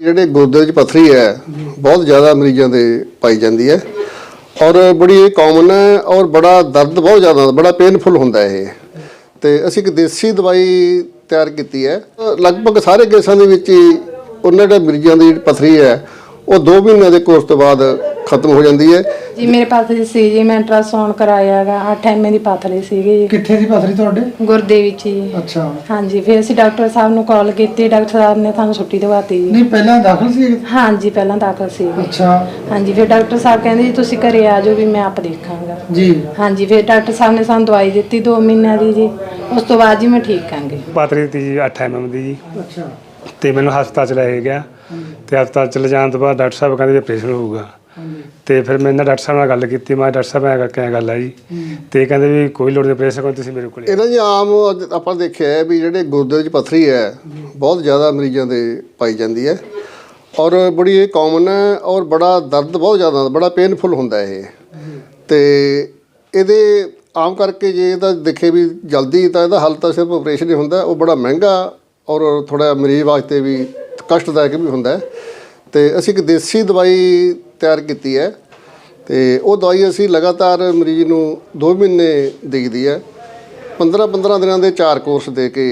ਜਿਹੜੇ ਗੁਰਦੇ ਵਿੱਚ ਪਥਰੀ ਹੈ, ਬਹੁਤ ਜ਼ਿਆਦਾ ਮਰੀਜ਼ਾਂ ਦੇ ਪਾਈ ਜਾਂਦੀ ਹੈ। ਔਰ ਬੜੀ ਇਹ ਕਾਮਨ ਹੈ ਔਰ ਬੜਾ ਦਰਦ ਬਹੁਤ ਜ਼ਿਆਦਾ, ਬੜਾ ਪੇਨਫੁਲ ਹੁੰਦਾ ਇਹ। ਤੇ ਅਸੀਂ ਇੱਕ ਦੇਸੀ ਦਵਾਈ ਤਿਆਰ ਕੀਤੀ ਹੈ। ਲਗਭਗ ਸਾਰੇ ਕੇਸਾਂ ਦੇ ਵਿੱਚ ਹੀ ਉਹਨਾਂ ਦੇ ਮਰੀਜ਼ਾਂ ਦੀ ਜਿਹੜੀ ਪਥਰੀ ਹੈ, ਉਹ 2 ਮਹੀਨਿਆਂ ਦੇ ਕੋਰਸ ਤੋਂ ਬਾਅਦ ਖਤਮ ਹੋ ਜਾਂਦੀ ਹੈ। ਜੀ ਮੇਰੇ ਪਾਥਰੀ ਸੀ ਜੀ ਮੈਂ ਅਲਟਰਾਸਾਊਂਡ ਕਰਾਇਆਗਾ 8 ਐਮਏ ਦੀ ਪਾਥਰੀ ਸੀਗੀ ਜੀ। ਕਿੱਥੇ ਦੀ ਪਥਰੀ ਤੁਹਾਡੇ? ਗੁਰਦੇ ਵਿੱਚ ਜੀ। ਅੱਛਾ। ਹਾਂਜੀ ਫਿਰ ਅਸੀਂ ਡਾਕਟਰ ਸਾਹਿਬ ਨੂੰ ਕਾਲ ਕੀਤੀ ਡਾਕਟਰ ਸਾਹਿਬ ਨੇ ਸਾਨੂੰ ਛੁੱਟੀ ਦਵਾਤੀ ਜੀ। ਨਹੀਂ ਪਹਿਲਾਂ ਦਾਖਲ ਸੀ ਹਾਂਜੀ ਪਹਿਲਾਂ ਦਾਖਲ ਸੀ ਅੱਛਾ। ਹਾਂਜੀ ਫਿਰ ਡਾਕਟਰ ਸਾਹਿਬ ਕਹਿੰਦੇ ਜੀ ਤੁਸੀਂ ਘਰੇ ਆ ਜਾਓ ਵੀ ਮੈਂ ਆਪ ਦੇਖਾਂਗਾ। ਜੀ। ਹਾਂਜੀ ਫਿਰ ਡਾਕਟਰ ਸਾਹਿਬ ਨੇ ਸਾਨੂੰ ਦਵਾਈ ਦਿੱਤੀ 2 ਮਹੀਨਿਆਂ ਦੀ ਜੀ। ਉਸ ਤੋਂ ਬਾਅਦ ਜੀ ਮੈਂ ਠੀਕ ਆਂਗੀ ਪਾਤਰੀ ਤੀ ਜੀ 8 ਐਮਐਮ ਦੀ ਜੀ। ਅੱਛਾ। ਤੇ ਮੈਨੂੰ ਹਸਪਤਾਲ ਚ ਲੈ ਕੇ ਗਿਆ। ਤੇ ਹਸਪਤਾਲ ਚ ਲਿਜਾਣ ਤੋਂ ਬਾਅਦ ਡਾਕਟਰ ਸਾਹਿਬ ਕਹਿੰਦੇ ਵੀ ਆਪਰੇਸ਼ਨ ਹੋਊਗਾ। ਤੇ ਫਿਰ ਮੈਂ ਇਹਨਾਂ ਡਾਕਟਰ ਸਾਹਿਬ ਨਾਲ ਗੱਲ ਕੀਤੀ, ਮੈਂ ਡਾਕਟਰ ਸਾਹਿਬ, ਐਂ ਕਰਕੇ ਐਂ ਗੱਲ ਹੈ ਜੀ। ਤੇ ਕਹਿੰਦੇ ਵੀ ਕੋਈ ਲੋੜ ਨਹੀਂ ਆਪਰੇਸ਼ਨ ਕੋਈ ਤੁਸੀਂ ਮੇਰੇ ਕੋਲ। ਇਹਨਾਂ ਦੀ ਆਮ ਅੱਜ ਆਪਾਂ ਦੇਖਿਆ ਹੈ ਵੀ ਜਿਹੜੇ ਗੁਰਦੇ ਵਿੱਚ ਪਥਰੀ ਹੈ, ਬਹੁਤ ਜ਼ਿਆਦਾ ਮਰੀਜ਼ਾਂ ਦੇ ਪਾਈ ਜਾਂਦੀ ਹੈ ਔਰ ਬੜੀ ਇਹ ਕਾਮਨ ਹੈ ਔਰ ਬੜਾ ਦਰਦ ਬਹੁਤ ਜ਼ਿਆਦਾ, ਬੜਾ ਪੇਨਫੁਲ ਹੁੰਦਾ ਇਹ। ਤੇ ਇਹਦੇ ਆਮ ਕਰਕੇ ਜੇ ਇਹਦਾ ਦੇਖੇ ਵੀ ਜਲਦੀ ਤਾਂ ਇਹਦਾ ਹੱਲ ਤਾਂ ਸਿਰਫ ਆਪਰੇਸ਼ਨ ਹੀ ਹੁੰਦਾ, ਉਹ ਬੜਾ ਮਹਿੰਗਾ ਔਰ ਥੋੜਾ ਮਰੀਜ਼ ਵਾਸਤੇ ਵੀ ਕਸ਼ਟਦਾਇਕ ਵੀ ਹੁੰਦਾ ਹੈ। ਤੇ ਅਸੀਂ ਇੱਕ ਦੇਸੀ ਦਵਾਈ ਤਿਆਰ ਕੀਤੀ ਹੈ ਤੇ ਉਹ ਦਵਾਈ ਅਸੀਂ ਲਗਾਤਾਰ ਮਰੀਜ਼ ਨੂੰ 2 ਮਹੀਨੇ ਦੇਈਦੀ ਹੈ। 15 15 ਦਿਨਾਂ ਦੇ ਚਾਰ ਕੋਰਸ ਦੇ ਕੇ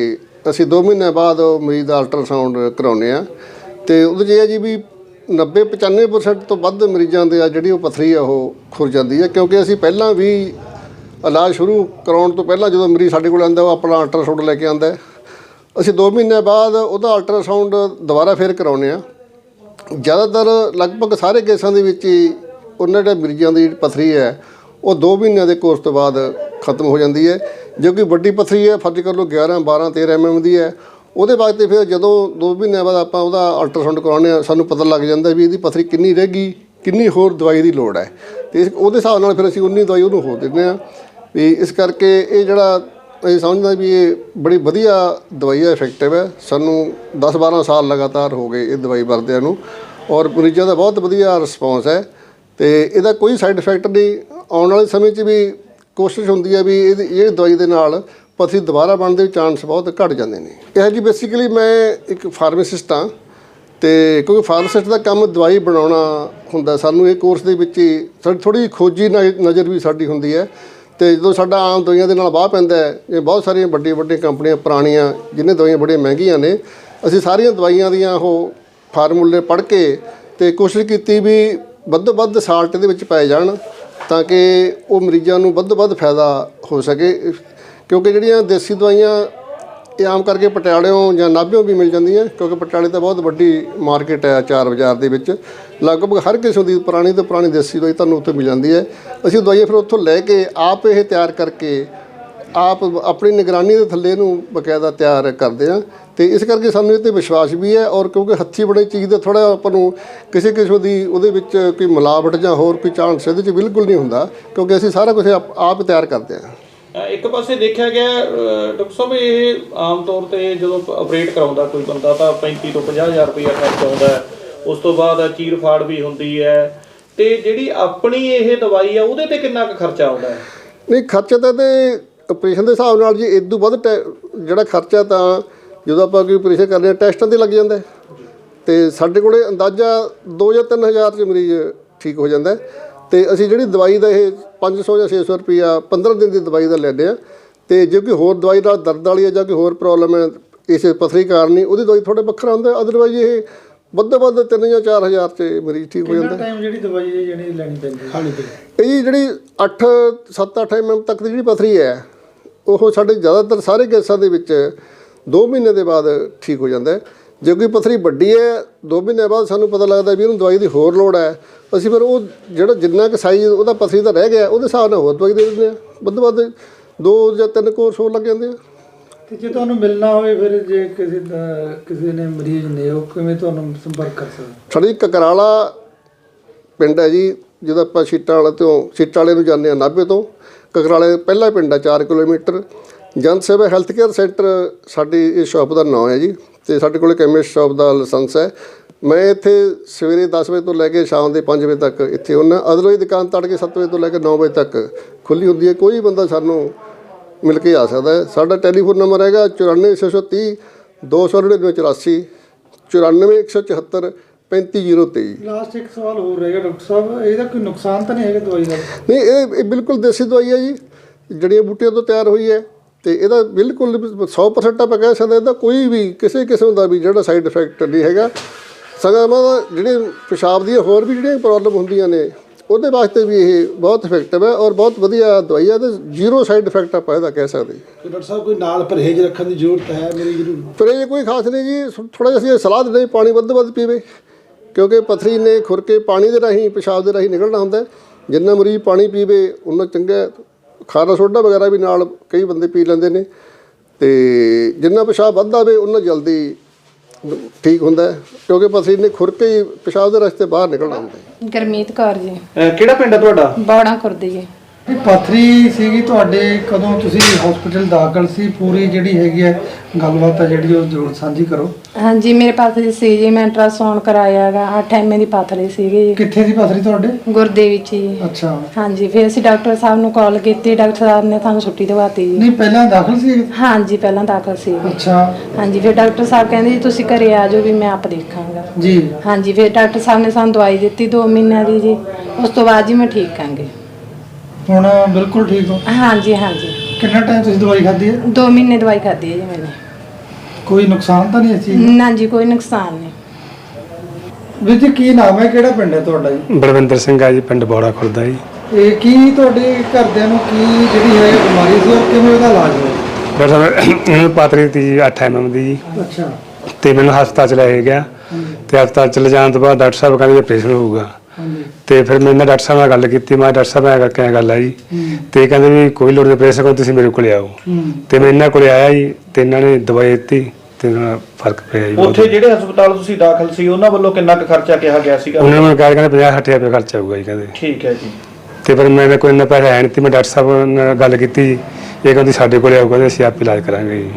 ਅਸੀਂ 2 ਮਹੀਨਿਆਂ ਬਾਅਦ ਉਹ ਮਰੀਜ਼ ਦਾ ਅਲਟਰਾਸਾਊਂਡ ਕਰਾਉਂਦੇ ਆ ਤੇ ਉਹਦੇ 'ਚ ਇਹ ਹੈ ਜੀ ਵੀ 90 95% ਤੋਂ ਵੱਧ ਮਰੀਜ਼ਾਂ ਦੇ ਆ ਜਿਹੜੀ ਉਹ ਪਥਰੀ ਆ, ਉਹ ਖੁਰ ਜਾਂਦੀ ਹੈ ਕਿਉਂਕਿ ਅਸੀਂ ਪਹਿਲਾਂ ਵੀ ਇਲਾਜ ਸ਼ੁਰੂ ਕਰਾਉਣ ਤੋਂ ਪਹਿਲਾਂ ਜਦੋਂ ਮਰੀਜ਼ ਸਾਡੇ ਕੋਲ ਆਉਂਦਾ, ਉਹ ਆਪਣਾ ਅਲਟਰਾਸਾਊਂਡ ਲੈ ਕੇ ਆਉਂਦਾ ਅਸੀਂ 2 ਮਹੀਨਿਆਂ ਬਾਅਦ ਉਹਦਾ ਅਲਟਰਾਸਾਊਂਡ ਦੁਬਾਰਾ ਫੇਰ ਕਰਾਉਂਦੇ ਆ ਜ਼ਿਆਦਾਤਰ ਲਗਭਗ ਸਾਰੇ ਕੇਸਾਂ ਦੇ ਵਿੱਚ ਹੀ ਉਹਨਾਂ ਦੇ ਮਰੀਜ਼ਾਂ ਦੀ ਜਿਹੜੀ ਪਥਰੀ ਹੈ, ਉਹ 2 ਮਹੀਨਿਆਂ ਦੇ ਕੋਰਸ ਤੋਂ ਬਾਅਦ ਖਤਮ ਹੋ ਜਾਂਦੀ ਹੈ। ਜੋ ਕਿ ਵੱਡੀ ਪਥਰੀ ਹੈ, ਫਰਜ਼ ਕਰ ਲਓ 11 12 13 ਐਮਐਮ ਦੀ ਹੈ। ਉਹਦੇ ਬਾਅਦ ਤੇ ਫਿਰ ਜਦੋਂ 2 ਮਹੀਨਿਆਂ ਬਾਅਦ ਆਪਾਂ ਉਹਦਾ ਅਲਟਰਾਸਾਊਂਡ ਕਰਾਉਂਦੇ ਆ ਸਾਨੂੰ ਪਤਾ ਲੱਗ ਜਾਂਦਾ ਵੀ ਇਹਦੀ ਪਥਰੀ ਕਿੰਨੀ ਰਹਿ ਗਈ, ਕਿੰਨੀ ਹੋਰ ਦਵਾਈ ਦੀ ਲੋੜ ਹੈ। ਤੇ ਇਸ- ਉਹਦੇ ਹਿਸਾਬ ਨਾਲ ਫਿਰ ਅਸੀਂ ਉਨੀ ਦਵਾਈ ਉਹਨੂੰ ਹੋਰ ਦਿੰਦੇ ਆ ਵੀ ਇਸ ਕਰਕੇ ਇਹ ਜਿਹੜਾ ਅਸੀਂ ਸਮਝਦਾ ਵੀ ਇਹ ਬੜੀ ਵਧੀਆ ਦਵਾਈ ਹੈ ਇਫੈਕਟਿਵ ਹੈ। ਸਾਨੂੰ 10 12 ਸਾਲ ਲਗਾਤਾਰ ਹੋ ਗਏ ਇਹ ਦਵਾਈ ਵਰਤਿਆਂ ਨੂੰ ਔਰ ਮਰੀਜ਼ਾਂ ਦਾ ਬਹੁਤ ਵਧੀਆ ਰਿਸਪੌਂਸ ਹੈ ਤੇ ਇਹਦਾ ਕੋਈ ਸਾਈਡ ਇਫੈਕਟ ਨਹੀਂ। ਆਉਣ ਵਾਲੇ ਸਮੇਂ 'ਚ ਵੀ ਕੋਸ਼ਿਸ਼ ਹੁੰਦੀ ਹੈ ਵੀ ਇਹਦੀ, ਇਹ ਦਵਾਈ ਦੇ ਨਾਲ ਪਥਰੀ ਦੁਬਾਰਾ ਬਣਨ ਦੇ ਚਾਂਸ ਬਹੁਤ ਘਟ ਜਾਂਦੇ ਨੇ। ਇਹ ਜੀ ਬੇਸਿਕਲੀ ਮੈਂ ਇੱਕ ਫਾਰਮਾਸਿਸਟ ਹਾਂ ਤੇ ਕਿਉਂਕਿ ਫਾਰਮਾਸਿਸਟ ਦਾ ਕੰਮ ਦਵਾਈ ਬਣਾਉਣਾ ਹੁੰਦਾ, ਸਾਨੂੰ ਇਹ ਕੋਰਸ ਦੇ ਵਿੱਚ ਹੀ ਸਾਡੀ ਥੋੜੀ ਖੋਜੀ ਨ- ਨਜ਼ਰ ਵੀ ਸਾਡੀ ਹੁੰਦੀ ਹੈ। ਤੇ ਜਦੋਂ ਸਾਡਾ ਆਮ ਦਵਾਈਆਂ ਦੇ ਨਾਲ ਵਾਹ ਪੈਂਦਾ ਹੈ, ਇਹ ਬਹੁਤ ਸਾਰੀਆਂ ਵੱਡੀਆਂ ਵੱਡੀਆਂ ਕੰਪਨੀਆਂ ਪੁਰਾਣੀਆਂ ਜਿਨ੍ਹਾਂ ਦਵਾਈਆਂ ਬੜੀਆਂ ਮਹਿੰਗੀਆਂ ਨੇ, ਅਸੀਂ ਸਾਰੀਆਂ ਦਵਾਈਆਂ ਦੀਆਂ ਉਹ ਫਾਰਮੂਲੇ ਪੜ੍ਹ ਕੇ ਤੇ ਕੋਸ਼ਿਸ਼ ਕੀਤੀ ਵੀ ਵੱਧ ਤੋਂ ਵੱਧ ਸਾਲਟ ਦੇ ਵਿੱਚ ਪਾਏ ਜਾਣ ਤਾਂ ਕਿ ਉਹ ਮਰੀਜ਼ਾਂ ਨੂੰ ਵੱਧ ਤੋਂ ਵੱਧ ਫਾਇਦਾ ਹੋ ਸਕੇ। ਕਿਉਂਕਿ ਜਿਹੜੀਆਂ ਦੇਸੀ ਦਵਾਈਆਂ ਇਹ ਆਮ ਕਰਕੇ ਪਟਿਆਲਿਓਂ ਜਾਂ ਨਾਭਿਓਂ ਵੀ ਮਿਲ ਜਾਂਦੀਆਂ, ਕਿਉਂਕਿ ਪਟਿਆਲੇ ਤਾਂ ਬਹੁਤ ਵੱਡੀ ਮਾਰਕੀਟ ਹੈ ਚਾਰ ਬਾਜ਼ਾਰ ਦੇ ਵਿੱਚ। ਲਗਭਗ ਹਰ ਕਿਸਮ ਦੀ ਪੁਰਾਣੀ ਤੋਂ ਪੁਰਾਣੀ ਦੇਸੀ ਦਵਾਈ ਤੁਹਾਨੂੰ ਉੱਥੇ ਮਿਲ ਜਾਂਦੀ ਹੈ। ਅਸੀਂ ਦਵਾਈਆਂ ਫਿਰ ਉੱਥੋਂ ਲੈ ਕੇ ਆਪ ਇਹ ਤਿਆਰ ਕਰਕੇ ਆਪ ਆਪਣੀ ਨਿਗਰਾਨੀ ਦੇ ਥੱਲੇ ਨੂੰ ਬਕਾਇਦਾ ਤਿਆਰ ਕਰਦੇ ਆ ਤੇ ਇਸ ਕਰਕੇ ਸਾਨੂੰ ਇਹ ਤੇ ਵਿਸ਼ਵਾਸ ਵੀ ਹੈ ਔਰ ਕਿਉਂਕਿ ਹੱਥੀਂ ਬਣੀ ਚੀਜ਼ ਦਾ ਥੋੜਾ ਆਪਾਂ ਨੂੰ ਕਿਸੇ ਕਿਸਮ ਦੀ ਉਹਦੇ ਵਿੱਚ ਕੋਈ ਮਿਲਾਵਟ ਜਾਂ ਹੋਰ ਕੋਈ ਚਾਂਸ ਇਹਦੇ 'ਚ ਬਿਲਕੁਲ ਨਹੀਂ ਹੁੰਦਾ, ਕਿਉਂਕਿ ਅਸੀਂ ਸਾਰਾ ਕੁਝ ਆਪ ਆਪ ਤਿਆਰ ਕਰਦੇ ਆ ਇੱਕ ਪਾਸੇ ਦੇਖਿਆ ਗਿਆ ਡਾਕਟਰ ਸਾਹਿਬ, ਇਹ ਆਮ ਤੌਰ ਤੇ ਜਦੋਂ ਆਪਰੇਟ ਕਰਾਉਂਦਾ ਕੋਈ ਬੰਦਾ ਤਾਂ 35 ਤੋਂ 50000 ਰੁਪਇਆ ਖਰਚ ਆਉਂਦਾ ਉਸ ਤੋਂ ਬਾਅਦ ਚੀਰ ਫਾੜ ਵੀ ਹੁੰਦੀ ਹੈ। ਤੇ ਜਿਹੜੀ ਆਪਣੀ ਇਹ ਦਵਾਈ ਆ, ਉਹਦੇ ਤੇ ਕਿੰਨਾ ਕੁ ਖਰਚਾ ਆਉਂਦਾ ਹੈ? ਨਹੀਂ, ਖਰਚਾ ਤਾਂ ਤੇ ਆਪਰੇਸ਼ਨ ਦੇ ਹਿਸਾਬ ਨਾਲ ਜੀ ਤੋਂ ਵੱਧ ਟੈ- ਜਿਹੜਾ ਖਰਚਾ ਤਾਂ ਜਦੋਂ ਆਪਾਂ ਕੋਈ ਆਪਰੇਸ਼ਨ ਕਰਦੇ ਹਾਂ, ਟੈਸਟਾਂ ਤੇ ਲੱਗ ਜਾਂਦਾ ਹੈ। ਤੇ ਸਾਡੇ ਕੋਲੇ ਅੰਦਾਜ਼ਾ 2 ਜਾਂ 3000 ਚ ਮਰੀਜ਼ ਠੀਕ ਹੋ ਜਾਂਦਾ ਤੇ ਅਸੀਂ ਜਿਹੜੀ ਦਵਾਈ ਦਾ ਇਹ 500 ਜਾਂ 600 ਰੁਪਿਆ 15 ਦਿਨ ਦੀ ਦਵਾਈ ਦਾ ਲੈਂਦੇ ਆ ਤੇ ਜੇ ਕੋਈ ਹੋਰ ਦਵਾਈ ਨਾਲ ਦਰਦ ਵਾਲੀ ਹੈ ਜਾਂ ਕੋਈ ਹੋਰ ਪ੍ਰੋਬਲਮ ਹੈ ਇਸ ਪਥਰੀ ਕਾਰਨ ਹੀ ਉਹਦੀ ਦਵਾਈ ਥੋੜਾ ਵੱਖਰਾ ਹੁੰਦਾ। ਅਦਰਵਾਈਜ਼ ਇਹ ਵੱਧ ਤੋਂ ਵੱਧ 3 ਜਾਂ 4000 ਚ ਮਰੀਜ਼ ਠੀਕ ਹੋ ਜਾਂਦਾ। ਹੈ। ਟਾਈਮ ਜਿਹੜੀ ਦਵਾਈ ਹੈ ਜਿਹੜੀ ਲੈਣੀ ਪੈਂਦੀ ਇਹ ਜੀ ਜਿਹੜੀ 8 7 8 ਐਮਐਮ ਤੱਕ ਦੀ ਜਿਹੜੀ ਪਥਰੀ ਹੈ ਉਹ ਸਾਡੇ ਜ਼ਿਆਦਾਤਰ ਸਾਰੇ ਕੇਸਾਂ ਦੇ ਵਿੱਚ 2 ਮਹੀਨੇ ਦੇ ਬਾਅਦ ਠੀਕ ਹੋ ਜਾਂਦਾ ਹੈ। ਜੇ ਕੋਈ ਪਥਰੀ ਵੱਡੀ ਹੈ 2 ਮਹੀਨੇ ਬਾਅਦ ਸਾਨੂੰ ਪਤਾ ਲੱਗਦਾ ਵੀ ਇਹਨੂੰ ਦਵਾਈ ਦੀ ਹੋਰ ਲੋੜ ਹੈ। ਅਸੀਂ ਫਿਰ ਉਹ ਜਿਹੜਾ ਜਿੰਨਾ ਕੁ ਸਾਈਜ਼ ਉਹਦਾ ਪਥਰੀ ਦਾ ਰਹਿ ਗਿਆ ਉਹਦੇ ਹਿਸਾਬ ਨਾਲ ਹੋਰ ਦਵਾਈ ਦੇ ਦਿੰਦੇ ਆ। ਵੱਧ ਵੱਧ ਦੋ ਜਾਂ ਤਿੰਨ ਕੋਰਸ ਹੋਰ ਲੱਗ ਜਾਂਦੇ ਆ। ਤੇ ਜੇ ਤੁਹਾਨੂੰ ਮਿਲਣਾ ਹੋਵੇ ਫਿਰ ਜੇ ਕਿਸੇ ਦਾ ਕਿਸੇ ਨੇ ਮਰੀਜ਼ ਨੇ ਉਹ ਕਿਵੇਂ ਤੁਹਾਨੂੰ ਸੰਪਰਕ ਕਰ ਸਕਦਾ? ਸਾਡੀ ਕਕਰਾਲਾ ਪਿੰਡ ਹੈ ਜੀ ਜਦੋਂ ਆਪਾਂ ਸੀਟਾਂ ਵਾਲੇ ਤੋਂ ਸੀਟਾਂ ਵਾਲੇ ਨੂੰ ਜਾਂਦੇ ਆ ਨਾਭੇ ਤੋਂ। ਕਕਰਾਲੇ ਪਹਿਲਾ ਪਿੰਡ ਹੈ 4 ਕਿਲੋਮੀਟਰ। ਜਨ ਸੇਵਾ ਹੈਲਥ ਕੇਅਰ ਸੈਂਟਰ ਸਾਡੀ ਇਹ ਸ਼ਾਪ ਦਾ ਨਾਮ ਹੈ ਜੀ। ਤੇ ਸਾਡੇ ਕੋਲੇ ਕੈਮਿਸਟ ਸ਼ਾਪ ਦਾ ਲਾਇਸੈਂਸ ਹੈ। ਮੈਂ ਇੱਥੇ ਸਵੇਰੇ 10 ਵਜੇ ਤੋਂ ਲੈ ਕੇ ਸ਼ਾਮ ਦੇ 5 ਵਜੇ ਤੱਕ ਇੱਥੇ ਹੁੰਦਾ ਅਦਰਵਾਈਜ਼ ਦੁਕਾਨ ਤੜਕੇ 7 ਵਜੇ ਤੋਂ ਲੈ ਕੇ 9 ਵਜੇ ਤੱਕ ਖੁੱਲੀ ਹੁੰਦੀ ਹੈ। ਕੋਈ ਬੰਦਾ ਸਾਨੂੰ ਮਿਲ ਕੇ ਆ ਸਕਦਾ ਹੈ। ਸਾਡਾ ਟੈਲੀਫੋਨ ਨੰਬਰ ਹੈਗਾ 94630 299 84 94174 35023 ਲਾਸਟ ਇੱਕ ਸਵਾਲ ਹੋਰ ਰਹੇਗਾ ਡਾਕਟਰ ਸਾਹਿਬ। ਇਹਦਾ ਕੋਈ ਨੁਕਸਾਨ ਤਾਂ ਨਹੀਂ ਹੈਗਾ ਦਵਾਈ ਦਾ? ਨਹੀਂ ਇਹ ਇਹ ਬਿਲਕੁਲ ਦੇਸੀ ਦਵਾਈ ਹੈ ਜੀ। ਜੜੀਆਂ ਬੂਟੀਆਂ ਤੋਂ ਤਿਆਰ ਹੋਈ ਹੈ। ਤੇ ਇਹਦਾ ਬਿਲਕੁਲ 100% ਆਪਾਂ ਕਹਿ ਸਕਦੇ ਇਹਦਾ ਕੋਈ ਵੀ ਕਿਸੇ ਕਿਸਮ ਦਾ ਵੀ ਜਿਹੜਾ ਸਾਈਡ ਇਫੈਕਟ ਨਹੀਂ ਹੈਗਾ ਸਗੋਂ ਦਾ ਜਿਹੜੇ ਪਿਸ਼ਾਬ ਦੀਆਂ ਹੋਰ ਵੀ ਜਿਹੜੀਆਂ ਪ੍ਰੋਬਲਮ ਹੁੰਦੀਆਂ ਨੇ ਉਹਦੇ ਵਾਸਤੇ ਵੀ ਇਹ ਬਹੁਤ ਇਫੈਕਟਿਵ ਹੈ ਔਰ ਬਹੁਤ ਵਧੀਆ ਦਵਾਈ ਹੈ ਤੇ ਜ਼ੀਰੋ ਸਾਈਡ ਇਫੈਕਟ ਆਪਾਂ ਇਹਦਾ ਕਹਿ ਸਕਦੇ ਹਾਂ ਤੇ ਡਾਕਟਰ ਸਾਹਿਬ ਕੋਈ ਨਾਲ ਪਰਹੇਜ਼ ਰੱਖਣ ਦੀ ਜ਼ਰੂਰਤ ਹੈ ਮੇਰੀ ਜ਼ਰੂਰ ਪਰ ਇਹ ਕੋਈ ਖਾਸ ਨਹੀਂ ਜੀ ਥੋੜਾ ਜਿਹਾ ਅਸੀਂ ਸਲਾਹ ਦਿੰਦੇ ਪਾਣੀ ਵੱਧ ਵੱਧ ਪੀਵੇ ਕਿਉਂਕਿ ਪਥਰੀ ਨੇ ਖੁਰ ਕੇ ਪਾਣੀ ਦੇ ਰਾਹੀਂ ਪਿਸ਼ਾਬ ਦੇ ਰਾਹੀਂ ਨਿਕਲਣਾ ਹੁੰਦਾ। ਜਿੰਨਾ ਮਰੀਜ਼ ਪਾਣੀ ਪੀਵੇ ਉਨਾ ਚੰਗਾ। ਖਾਰਾ ਸੋਡਾ ਵਗੈਰਾ ਵੀ ਨਾਲ ਕਈ ਬੰਦੇ ਪੀ ਲੈਂਦੇ ਨੇ। ਤੇ ਜਿੰਨਾ ਪਿਸ਼ਾਬ ਵੱਧਦਾ ਹੋਵੇ ਉਨਾ ਜਲਦੀ ਠੀਕ ਹੁੰਦਾ। ਕਿਉਂਕਿ ਪਥਰੀ ਨੇ ਖੁਰ ਕੇ ਹੀ ਪਿਸ਼ਾਬ ਦੇ ਰਸਤੇ ਬਾਹਰ ਨਿਕਲਣਾ ਹੁੰਦਾ ਹੈ। ਗਰਮੀਤ ਕੌਰ ਜੀ। ਕਿਹੜਾ ਪਿੰਡ ਹੈ ਤੁਹਾਡਾ? ਬੌੜਾ ਖੁਰਦ ਜੀ। ਇਹ ਪੱਥਰੀ ਸੀਗੀ ਤੁਹਾਡੇ ਕਦੋਂ ਤੁਸੀਂ ਹਸਪੀਟਲ ਦਾਖਲ ਸੀ? ਪੂਰੀ ਜਿਹੜੀ ਹੈਗੀ ਹੈ ਗੱਲਬਾਤ ਆ ਜਿਹੜੀ ਉਹ ਜ਼ਰੂਰ ਸਾਂਝੀ ਕਰੋ। ਹਾਂਜੀ ਮੇਰੇ ਪਾਥਰੀ ਸੀ ਜੀ ਮੈਂ ਅਲਟਰਾਸਾਊਂਡ ਕਰਾਇਆਗਾ 8 ਐਮਏ ਦੀ ਪਾਥਰੀ ਸੀਗੀ। ਜੀ ਕਿੱਥੇ ਸੀ ਪੱਥਰੀ ਤੁਹਾਡੇ? ਗੁਰਦੇ ਵਿੱਚ ਜੀ ਅੱਛਾ। ਹਾਂਜੀ ਫਿਰ ਅਸੀਂ ਡਾਕਟਰ ਸਾਹਿਬ ਨੂੰ ਕਾਲ ਕੀਤੀ ਡਾਕਟਰ ਸਾਹਿਬ ਨੇ ਸਾਨੂੰ ਛੁੱਟੀ ਦਵਾਤੀ। ਜੀ ਨਹੀਂ ਪਹਿਲਾਂ ਦਾਖਲ ਸੀ ਹਾਂਜੀ ਪਹਿਲਾਂ ਦਾਖਲ ਸੀ। ਅੱਛਾ। ਹਾਂਜੀ ਫਿਰ ਡਾਕਟਰ ਸਾਹਿਬ ਕਹਿੰਦੇ ਜੀ ਤੁਸੀਂ ਘਰੇ ਆ ਜਾਓ ਵੀ ਮੈਂ ਆਪ ਦੇਖਾਂਗਾ। ਜੀ। ਹਾਂਜੀ ਫਿਰ ਡਾਕਟਰ ਸਾਹਿਬ ਨੇ ਸਾਨੂੰ ਦਵਾਈ ਦਿੱਤੀ 2 ਮਹੀਨਿਆਂ ਦੀ ਜੀ। ਉਸ ਤੋਂ ਬਾਅਦ ਜੀ ਮੈਂ ਠੀਕ ਆਂਗੇ ਹੁਣ ਬਿਲਕੁਲ ਠੀਕ ਹੋ? ਹਾਂਜੀ ਹਾਂਜੀ। ਕਿੰਨਾ ਟਾਈਮ ਤੁਸੀਂ ਦਵਾਈ ਖਾਧੀ ਹੈ? 2 ਮਹੀਨੇ ਦਵਾਈ ਖਾਧੀ ਹੈ ਜੀ ਮੈंने ਕੋਈ ਨੁਕਸਾਨ ਤਾਂ ਨਹੀਂ ਇਸ ਚੀਜ਼ ਨਾ ਜੀ ਕੋਈ ਨੁਕਸਾਨ ਨਹੀਂ। ਵੀਰ ਜੀ ਕੀ ਨਾਮ ਹੈ? ਕਿਹੜਾ ਪਿੰਡ ਹੈ ਤੁਹਾਡਾ ਜੀ? ਬਲਵਿੰਦਰ ਸਿੰਘ ਆ ਜੀ ਪਿੰਡ ਬੌੜਾ ਖੁਰਦਾ ਜੀ। ਇਹ ਕੀ ਤੁਹਾਡੇ ਘਰਦਿਆਂ ਨੂੰ ਕੀ ਜਿਹੜੀ ਹੈ ਬਿਮਾਰੀ ਸੀ ਔਰ ਕਿਵੇਂ ਉਹਦਾ ਇਲਾਜ ਹੋਇਆ? ਡਾਕਟਰ ਸਾਹਿਬ ਇਹਨੂੰ ਪਾਤਰੀ ਤੀ 8 ਐਮਐਮ ਦੀ ਜੀ। ਅੱਛਾ। ਤੇ ਮੈਨੂੰ ਹਸਪਤਾਲ ਚ ਲੈ ਗਿਆ। ਤੇ ਹਸਪਤਾਲ ਚ ਲਿਜਾਣ ਤੋਂ ਬਾਅਦ ਡਾਕਟਰ ਸਾਹਿਬ ਕਹਿੰਦੇ ਆਪਰੇਸ਼ਨ ਹੋਊਗਾ। ਤੇ ਫਿਰ ਮੈਂ ਇਹਨਾਂ ਡਾਕਟਰ ਸਾਹਿਬ ਨਾਲ ਗੱਲ ਕੀਤੀ ਮੈਂ ਡਾਕਟਰ ਸਾਹਿਬ ਐਂ ਕਰਕੇ ਐਂ ਗੱਲ ਆ ਜੀ ਤੇ ਇਹ ਕਹਿੰਦੇ ਵੀ ਕੋਈ ਲੋੜ ਨਹੀਂ ਆਪਰੇਸ਼ਨ ਕਰੋ ਤੁਸੀਂ ਮੇਰੇ ਕੋਲ ਆਓ। ਹੂੰ। ਤੇ ਮੈਂ ਇਹਨਾਂ ਕੋਲੇ ਆਇਆ ਜੀ ਤੇ ਇਹਨਾਂ ਨੇ ਦਵਾਈ ਦਿੱਤੀ ਤੇ ਨਾਲ ਫ਼ਰਕ ਪਿਆ ਜੀ ਬਹੁਤ। ਉੱਥੇ ਜਿਹੜੇ ਹਸਪਤਾਲ ਤੁਸੀਂ ਦਾਖਲ ਸੀ ਉਹਨਾਂ ਵੱਲੋਂ ਕਿੰਨਾ ਕੁ ਖਰਚਾ ਕਿਹਾ ਗਿਆ ਸੀਗਾ? ਉਹਨਾਂ ਨੇ ਮੈਨੂੰ ਕਿਹਾ ਕਹਿੰਦੇ 50 60 ਰੁਪਏ ਖਰਚਾ ਆਊਗਾ ਜੀ ਕਹਿੰਦੇ। ਠੀਕ ਹੈ ਜੀ। ਤੇ ਫਿਰ ਮੈਂ ਕੋਈ ਇੰਨਾ ਪੈਸਾ ਹੈ ਨਹੀਂ ਤੇ ਮੈਂ ਡਾਕਟਰ ਸਾਹਿਬ ਨਾਲ ਗੱਲ ਕੀਤੀ ਜੀ। ਇਹ ਕਹਿੰਦੇ ਸਾਡੇ ਕੋਲੇ ਆਓ ਕਹਿੰਦੇ ਅਸੀਂ ਆਪ ਇਲਾਜ ਕਰਾਂਗੇ ਜੀ।